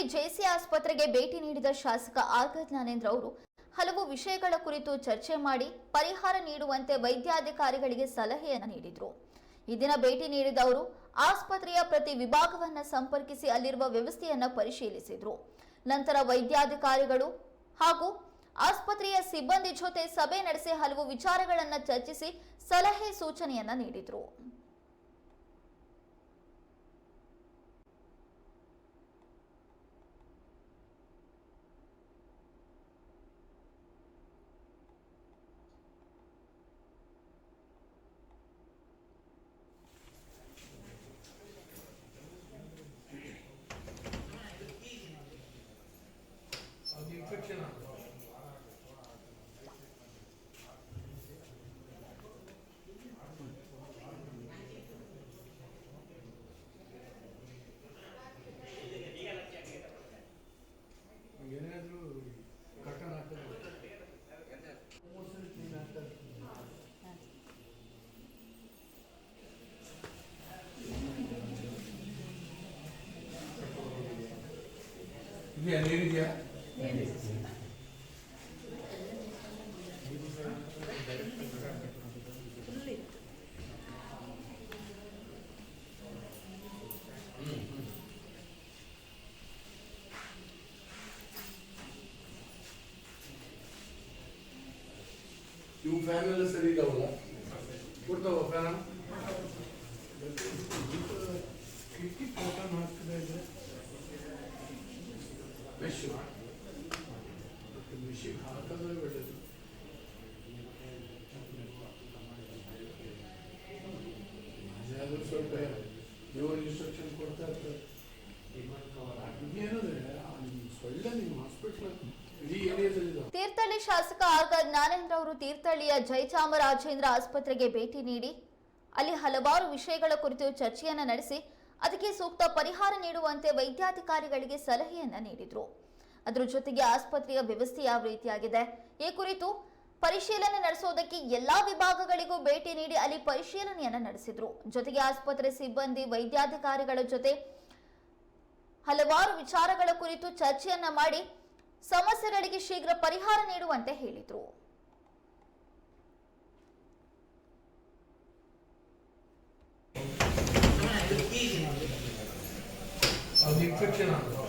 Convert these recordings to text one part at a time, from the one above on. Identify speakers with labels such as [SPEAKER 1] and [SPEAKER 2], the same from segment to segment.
[SPEAKER 1] JC ಆಸ್ಪತ್ರೆಗೆ ಭೇಟಿ ನೀಡಿದ ಶಾಸಕ ಆರ್ ಜ್ಞಾನೇಂದ್ರ ಅವರು, ಹಲವು ವಿಷಯಗಳ ಕುರಿತು ಚರ್ಚೆ ಮಾಡಿ ಪರಿಹಾರ ನೀಡುವಂತೆ ವೈದ್ಯಾಧಿಕಾರಿಗಳಿಗೆ ಸಲಹೆಯನ್ನು ನೀಡಿದರು. ಈ ಭೇಟಿ ನೀಡಿದ ಅವರು, ಆಸ್ಪತ್ರೆಯ ಪ್ರತಿ ವಿಭಾಗವನ್ನ ಸಂಪರ್ಕಿಸಿ ಅಲ್ಲಿರುವ ವ್ಯವಸ್ಥೆಯನ್ನ ಪರಿಶೀಲಿಸಿದರು. ನಂತರ ವೈದ್ಯಾಧಿಕಾರಿಗಳು ಹಾಗೂ ಆಸ್ಪತ್ರೆಯ ಸಿಬ್ಬಂದಿ ಜೊತೆ ಸಭೆ ನಡೆಸಿ ಹಲವು ವಿಚಾರಗಳನ್ನ ಚರ್ಚಿಸಿ ಸಲಹೆ ಸೂಚನೆಯನ್ನ ನೀಡಿದ್ರು.
[SPEAKER 2] ಏನಾದರೂ ಕ್ಲೀನ್ ಆಗ್ತದೆ ಇದೆಯಾ ನೀರಿದೆಯಾ? ಇವು ಫ್ಯಾನ್ ಎಲ್ಲ ಸರಿ ಇದಾವಲ್ಲ ಕೊಡ್ತಾವ ಫ್ಯಾನ್ ಕಿಟಕಿ ಕಾಟನ್ ಹಾಕ್ತದೆ ಇದ್ರೆ ಮೆಶ್ ಮೆಷಿನ್
[SPEAKER 1] ತೀರ್ಥಹಳ್ಳಿ ಶಾಸಕ ಆರ್ ಜ್ಞಾನೇಂದ್ರ ಅವರು ತೀರ್ಥಹಳ್ಳಿಯ ಜಯಚಾಮರಾಜೇಂದ್ರ ಆಸ್ಪತ್ರೆಗೆ ಭೇಟಿ ನೀಡಿ, ಅಲ್ಲಿ ಹಲವಾರು ವಿಷಯಗಳ ಕುರಿತು ಚರ್ಚೆಯನ್ನ ನಡೆಸಿ, ಅದಕ್ಕೆ ಸೂಕ್ತ ಪರಿಹಾರ ನೀಡುವಂತೆ ವೈದ್ಯಾಧಿಕಾರಿಗಳಿಗೆ ಸಲಹೆಯನ್ನ ನೀಡಿದ್ರು. ಅದರ ಜೊತೆಗೆ ಆಸ್ಪತ್ರೆಯ ವ್ಯವಸ್ಥೆ ಯಾವ ರೀತಿಯಾಗಿದೆ? ಈ ಕುರಿತು ಪರಿಶೀಲನೆ ನಡೆಸೋದಕ್ಕೆ ಎಲ್ಲಾ ವಿಭಾಗಗಳಿಗೂ ಭೇಟಿ ನೀಡಿ ಅಲ್ಲಿ ಪರಿಶೀಲನೆಯನ್ನ ನಡೆಸಿದ್ರು. ಜೊತೆಗೆ ಆಸ್ಪತ್ರೆ ಸಿಬ್ಬಂದಿ, ವೈದ್ಯಾಧಿಕಾರಿಗಳ ಜೊತೆ ಹಲವಾರು ವಿಚಾರಗಳ ಕುರಿತು ಚರ್ಚೆಯನ್ನ ಮಾಡಿ ಸಮಸ್ಯೆಗಳಿಗೆ ಶೀಘ್ರ ಪರಿಹಾರ ನೀಡುವಂತೆ ಹೇಳಿದ್ರು.
[SPEAKER 2] ಅದು ಇನ್ಫೆಕ್ಷನ್ ಆಗುತ್ತೆ?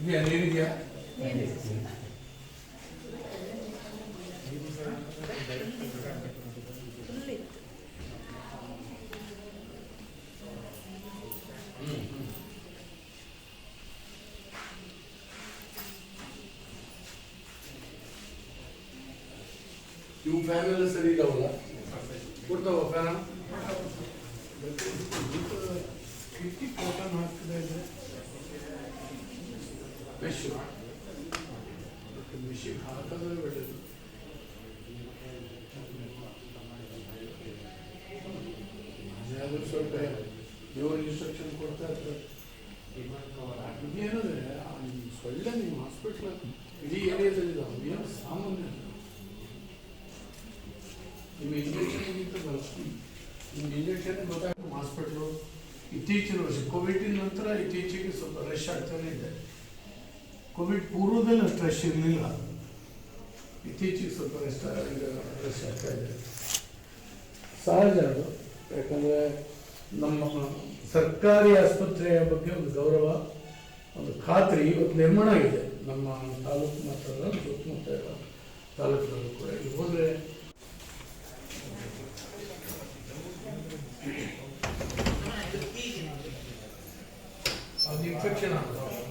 [SPEAKER 2] ಇದೆಯಾ ನೀರಿದೆಯಾ ಇವು ಫ್ಯಾನ್ ಎಲ್ಲ ಸರಿ ಇದಾವಲ್ಲ ಕೊಡ್ತಾವ ಫ್ಯಾನ್ ಕಿಟಕಿ ಕಾಟನ್ ಹಾಕ್ತದೆ ಇದ್ರೆ ಮೆಶ್ ಮೆಷಿನ್ ಹಾಕೋದ್ರೆ ಒಳ್ಳೇದು ಅದಾದ್ರೂ ಸ್ವಲ್ಪ ಇನ್ಸ್ಟ್ರಕ್ಷನ್ ಕೊಡ್ತಾ ಇರ್ತಾರೆ ಇದೇನಂದ್ರೆ ಸೊಳ್ಳೆ ನಿಮ್ಮ ಹಾಸ್ಪಿಟ್ಲ್ ಇಡೀ ಏರಿಯಾದಲ್ಲಿ ಇದಾವೆ ಏನು ಸಾಮಾನ್ಯ ನಿಮ್ಮ ಇಂಜೆಕ್ಷನ್ಗಿಂತ ಜಾಸ್ತಿ ನಿಮ್ಗೆ ಇಂಜೆಕ್ಷನ್ ಗೊತ್ತಾಗ ಹಾಸ್ಪಿಟ್ಲು ಇತ್ತೀಚಿನ ವರ್ಷ ಕೋವಿಡ್ ನಂತರ ಇತ್ತೀಚೆಗೆ ಸ್ವಲ್ಪ ರಶ್ ಆಗ್ತಾನೆ ಇದೆ ಕೋವಿಡ್ ಪೂರ್ವದಲ್ಲಿ ಅಷ್ಟು ರಶ್ ಇರಲಿಲ್ಲ. ಇತ್ತೀಚೆಗೆ ಸ್ವಲ್ಪ ರಶ್ ರಶ್ ಆಗ್ತಾ ಇದೆ. ಸಹಜ ಅದು. ಯಾಕಂದರೆ ನಮ್ಮ ಸರ್ಕಾರಿ ಆಸ್ಪತ್ರೆಯ ಬಗ್ಗೆ ಒಂದು ಗೌರವ, ಒಂದು ಖಾತ್ರಿ ಇವತ್ತು ನಿರ್ಮಾಣ ಇದೆ ನಮ್ಮ ತಾಲೂಕು ಮಾತ್ರ ಸುತ್ತಮುತ್ತ ತಾಲೂಕಿನಲ್ಲೂ ಕೂಡ. ಇಲ್ಲಿ ಹೋದರೆ ಅದು ಇನ್ಫೆಕ್ಷನ್ ಆಗುತ್ತೆ